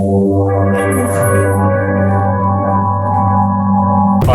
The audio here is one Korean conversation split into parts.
Thank.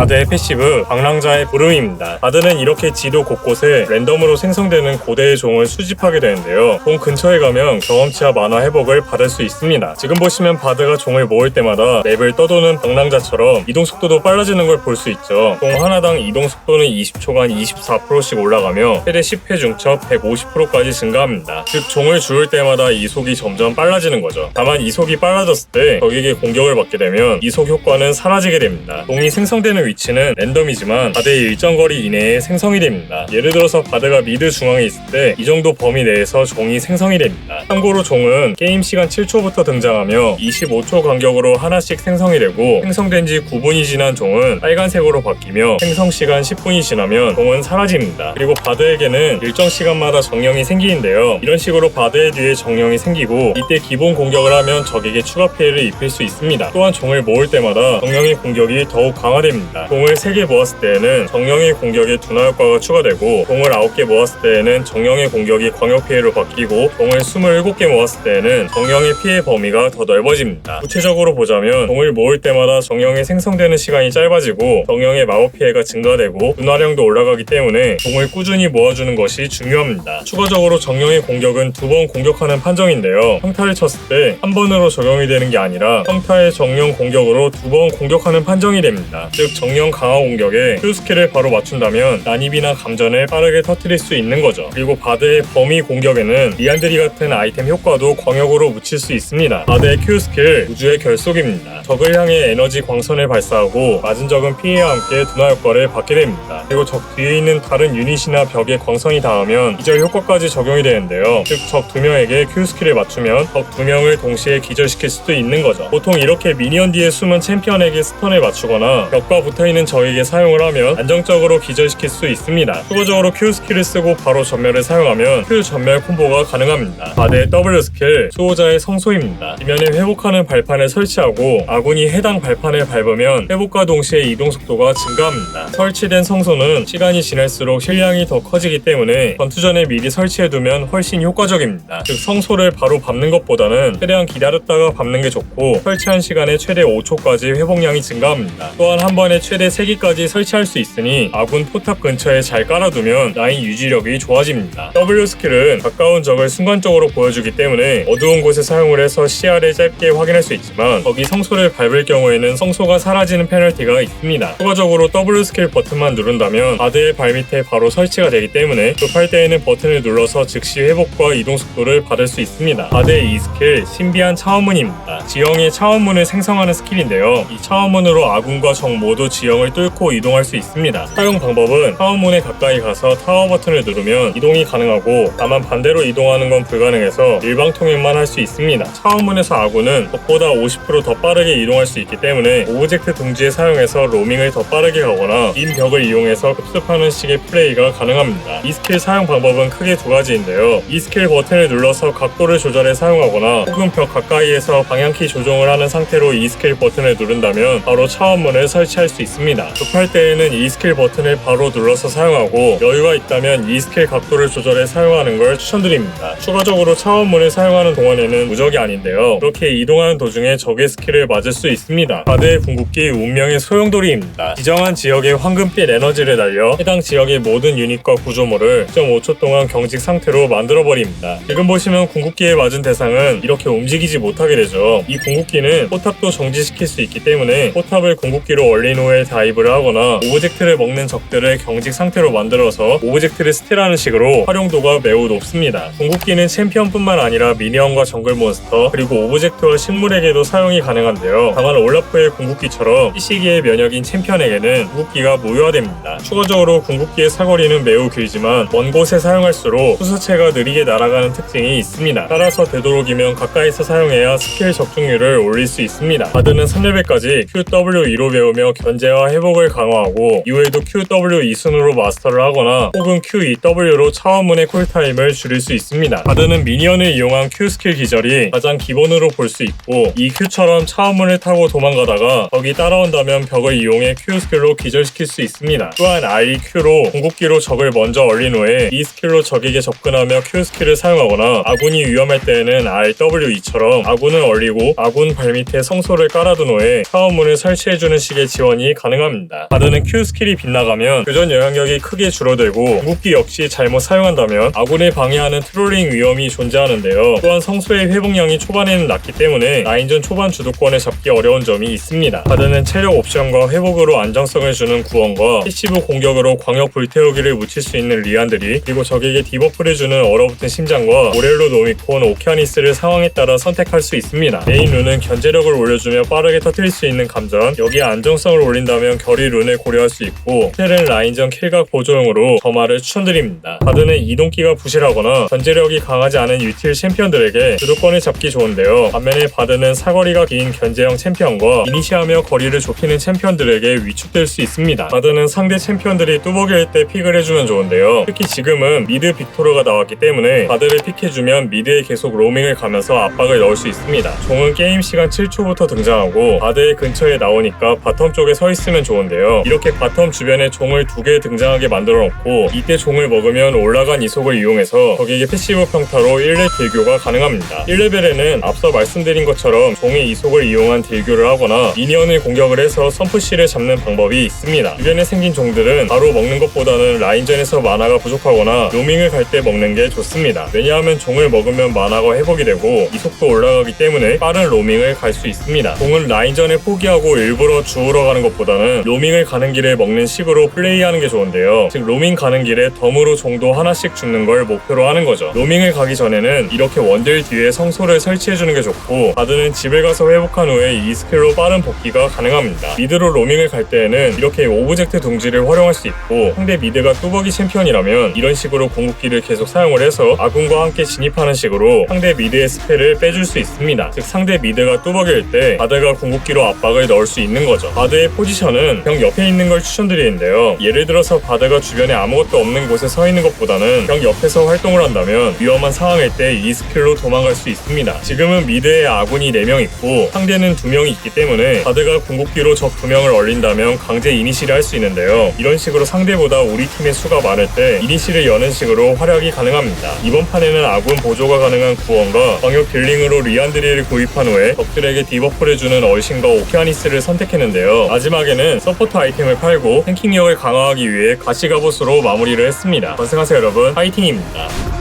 바드의 패시브 방랑자의 부름입니다. 바드는 이렇게 지도 곳곳에 랜덤으로 생성되는 고대의 종을 수집하게 되는데요. 종 근처에 가면 경험치와 만화 회복을 받을 수 있습니다. 지금 보시면 바드가 종을 모을 때마다 맵을 떠도는 방랑자처럼 이동 속도도 빨라지는 걸 볼 수 있죠. 종 하나당 이동 속도는 20초간 24%씩 올라가며 최대 10회 중첩 150%까지 증가합니다. 즉 종을 주울 때마다 이속이 점점 빨라지는 거죠. 다만 이속이 빨라졌을 때 적에게 공격을 받게 되면 이속 효과는 사라지게 됩니다. 종이 생성되는 위치 는 랜덤이지만 바드의 일정 거리 이내에 생성이 됩니다. 예를 들어서 바드가 미드 중앙에 있을 때 이 정도 범위 내에서 종이 생성이 됩니다. 참고로 종은 게임 시간 7초부터 등장하며 25초 간격으로 하나씩 생성이 되고 생성된 지 9분이 지난 종은 빨간색으로 바뀌며 생성 시간 10분이 지나면 종은 사라집니다. 그리고 바드에게는 일정 시간마다 정령이 생기는데요. 이런 식으로 바드의 뒤에 정령이 생기고 이때 기본 공격을 하면 적에게 추가 피해를 입힐 수 있습니다. 또한 종을 모을 때마다 정령의 공격이 더욱 강화됩니다. 종을 3개 모았을 때에는 정령의 공격에 둔화 효과가 추가되고 종을 9개 모았을 때에는 정령의 공격이 광역 피해로 바뀌고 종을 27개 모았을 때에는 정령의 피해 범위가 더 넓어집니다. 구체적으로 보자면 종을 모을 때마다 정령이 생성되는 시간이 짧아지고 정령의 마법 피해가 증가되고 분화량도 올라가기 때문에 종을 꾸준히 모아주는 것이 중요합니다. 추가적으로 정령의 공격은 두 번 공격하는 판정인데요. 평타를 쳤을 때 한 번으로 적용이 되는 게 아니라 평타의 정령 공격으로 두 번 공격하는 판정이 됩니다. 즉 정령 강화 공격에 Q 스킬을 바로 맞춘다면 난입이나 감전을 빠르게 터뜨릴 수 있는 거죠. 그리고 바드의 범위 공격에는 리안드리 같은 아이템 효과도 광역으로 묻힐 수 있습니다. 바드의 Q 스킬 우주의 결속입니다. 적을 향해 에너지 광선을 발사하고 맞은 적은 피해와 함께 둔화 효과를 받게 됩니다. 그리고 적 뒤에 있는 다른 유닛이나 벽에 광선이 닿으면 기절 효과까지 적용이 되는데요. 즉 적 두 명에게 Q 스킬을 맞추면 적 두 명을 동시에 기절시킬 수도 있는 거죠. 보통 이렇게 미니언 뒤에 숨은 챔피언에게 스턴을 맞추거나 벽과 붙어 있는 적에게 사용을 하면 안정적으로 기절시킬 수 있습니다. 추가적으로 Q 스킬을 쓰고 바로 전멸을 사용하면 Q 전멸 콤보가 가능합니다. 바드의 W 스킬 수호자의 성소입니다. 지면에 회복하는 발판을 설치하고 아군이 해당 발판을 밟으면 회복과 동시에 이동 속도가 증가합니다. 설치된 성소는 시간이 지날수록 실량이 더 커지기 때문에 전투 전에 미리 설치해두면 훨씬 효과적입니다. 즉 성소를 바로 밟는 것보다는 최대한 기다렸다가 밟는 게 좋고 설치한 시간에 최대 5초까지 회복량이 증가합니다. 또한 한 번에 최대 3기까지 설치할 수 있으니 아군 포탑 근처에 잘 깔아두면 라인 유지력이 좋아집니다. W 스킬은 가까운 적을 순간적으로 보여주기 때문에 어두운 곳에 사용을 해서 시야를 짧게 확인할 수 있지만 거기 성소를 밟을 경우에는 성소가 사라지는 페널티가 있습니다. 추가적으로 W 스킬 버튼만 누른다면 바드의 발밑에 바로 설치가 되기 때문에 급할 때에는 버튼을 눌러서 즉시 회복과 이동 속도를 받을 수 있습니다. 바드의 이 스킬 신비한 차원문입니다. 지형의 차원문을 생성하는 스킬인데요. 이 차원문으로 아군과 적 모두 지형을 뚫고 이동할 수 있습니다. 사용 방법은 차원문에 가까이 가서 타워 버튼을 누르면 이동이 가능하고 다만 반대로 이동하는 건 불가능해서 일방 통행만 할 수 있습니다. 차원문에서 아군은 적보다 50%더 빠르게 이동할 수 있기 때문에 오브젝트 둥지에 사용해서 로밍을 더 빠르게 가거나 긴 벽을 이용해서 급습하는 식의 플레이가 가능합니다. 이 스킬 사용 방법은 크게 두 가지인데요. 이 스킬 버튼을 눌러서 각도를 조절해 사용하거나 혹은 벽 가까이에서 방향키 조정을 하는 상태로 이 스킬 버튼을 누른다면 바로 차원문을 설치할 수 있습니다. 급할 때에는 이 스킬 버튼을 바로 눌러서 사용하고 여유가 있다면 이 스킬 각도를 조절해 사용하는 걸 추천드립니다. 추가적으로 차원문을 사용하는 동안에는 무적이 아닌데요. 이렇게 이동하는 도중에 적의 스킬을 맞을 수 있습니다. 바드의 궁극기 운명의 소용돌이입니다. 지정한 지역에 황금빛 에너지를 날려 해당 지역의 모든 유닛과 구조물을 1.5초 동안 경직 상태로 만들어버립니다. 지금 보시면 궁극기에 맞은 대상은 이렇게 움직이지 못하게 되죠. 이 궁극기는 포탑도 정지시킬 수 있기 때문에 포탑을 궁극기로 얼린 후에 다이브를 하거나 오브젝트를 먹는 적들을 경직 상태로 만들어서 오브젝트를 스틸하는 식으로 활용도가 매우 높습니다. 궁극기는 챔피언뿐만 아니라 미니언과 정글 몬스터 그리고 오브젝트와 식물에게도 사용이 가능한데요. 다만 올라프의 궁극기처럼 이 시기의 면역인 챔피언에게는 궁극기가 무효화됩니다. 추가적으로 궁극기의 사거리는 매우 길지만 먼 곳에 사용할수록 수수체가 느리게 날아가는 특징이 있습니다. 따라서 되도록이면 가까이서 사용해야 스킬 적중률을 올릴 수 있습니다. 바드는 3레벨까지 QW2로 배우며 견제 견제와 회복을 강화하고 이후에도 QW 2순으로 마스터를 하거나 혹은 QEW로 차원문의 쿨타임을 줄일 수 있습니다. 바드는 미니언을 이용한 Q 스킬 기절이 가장 기본으로 볼 수 있고 이 Q처럼 차원문을 타고 도망가다가 적이 따라온다면 벽을 이용해 Q 스킬로 기절시킬 수 있습니다. 또한 IQ로 궁극기로 적을 먼저 얼린 후에 이 스킬로 적에게 접근하며 Q 스킬을 사용하거나 아군이 위험할 때에는 RW2처럼 아군을 얼리고 아군 발밑에 성소를 깔아둔 후에 차원문을 설치해주는 식의 지원이 가능합니다. 바드는 Q 스킬이 빗나가면 교전 영향력이 크게 줄어들고 궁극기 역시 잘못 사용한다면 아군을 방해하는 트롤링 위험이 존재하는데요. 또한 성소의 회복량이 초반에는 낮기 때문에 라인전 초반 주도권을 잡기 어려운 점이 있습니다. 바드는 체력 옵션과 회복으로 안정성을 주는 구원과 패시브 공격으로 광역 불태우기를 묻힐 수 있는 리안들이 그리고 적에게 디버프를 주는 얼어붙은 심장과 모렐로 노미콘 오키아니스를 상황에 따라 선택할 수 있습니다. 메인 룬은 견제력을 올려주며 빠르게 터뜨릴 수 있는 감전 여기에 안정성을 올 린다면 결의 룬을 고려할 수 있고 텔은 라인전 킬각 보조용으로 점화를 추천드립니다. 바드는 이동기가 부실하거나 견제력이 강하지 않은 유틸 챔피언들에게 주도권을 잡기 좋은데요. 반면에 바드는 사거리가 긴 견제형 챔피언과 이니시하며 거리를 좁히는 챔피언들에게 위축될 수 있습니다. 바드는 상대 챔피언들이 뚜벅일 때 픽을 해주면 좋은데요. 특히 지금은 미드 빅토르가 나왔기 때문에 바드를 픽해주면 미드에 계속 로밍을 가면서 압박을 넣을 수 있습니다. 종은 게임 시간 7초부터 등장하고 바드의 근처에 나오니까 바텀 쪽에 서 있으면 좋은데요. 이렇게 바텀 주변에 종을 두 개 등장하게 만들어 놓고 이때 종을 먹으면 올라간 이속을 이용해서 적에게 패시브 평타로 1렙 딜교가 가능합니다. 1레벨에는 앞서 말씀드린 것처럼 종의 이속을 이용한 딜교를 하거나 미니언을 공격을 해서 선푸시를 잡는 방법이 있습니다. 주변에 생긴 종들은 바로 먹는 것보다는 라인전에서 마나가 부족하거나 로밍을 갈 때 먹는 게 좋습니다. 왜냐하면 종을 먹으면 마나가 회복이 되고 이속도 올라가기 때문에 빠른 로밍을 갈 수 있습니다. 종은 라인전에 포기하고 일부러 주우러 가는 것 보다는 로밍을 가는 길에 먹는 식으로 플레이하는 게 좋은데요. 즉 로밍 가는 길에 덤으로 종도 하나씩 죽는 걸 목표로 하는 거죠. 로밍을 가기 전에는 이렇게 원딜 뒤에 성소를 설치해주는 게 좋고 바드는 집에 가서 회복한 후에 이 스킬로 빠른 복귀가 가능합니다. 미드로 로밍을 갈 때에는 이렇게 오브젝트 둥지를 활용할 수 있고 상대 미드가 뚜벅이 챔피언이라면 이런 식으로 궁극기를 계속 사용을 해서 아군과 함께 진입하는 식으로 상대 미드의 스펠을 빼줄 수 있습니다. 즉 상대 미드가 뚜벅일 때 바드가 궁극기로 압박을 넣을 수 있는 거죠. 바드의 포 지션은 병 옆에 있는 걸 추천드리는데요. 예를 들어서 바드가 주변에 아무것도 없는 곳에 서 있는 것보다는 병 옆에서 활동을 한다면 위험한 상황일 때 이 스킬로 도망갈 수 있습니다. 지금은 미드에 아군이 4명 있고 상대는 2명이 있기 때문에 바드가 궁극기로 적 2명을 얼린다면 강제 이니시를 할 수 있는데요. 이런 식으로 상대보다 우리 팀의 수가 많을 때 이니시를 여는 식으로 활약이 가능합니다. 이번 판에는 아군 보조가 가능한 구원과 광역 딜링으로 리안드리를 구입한 후에 적들에게 디버프를 주는 얼신과 오키아니스를 선택했는데요. 마지막에는 서포터 아이템을 팔고 탱킹력을 강화하기 위해 가시가봇으로 마무리를 했습니다. 건승하세요 여러분. 파이팅입니다.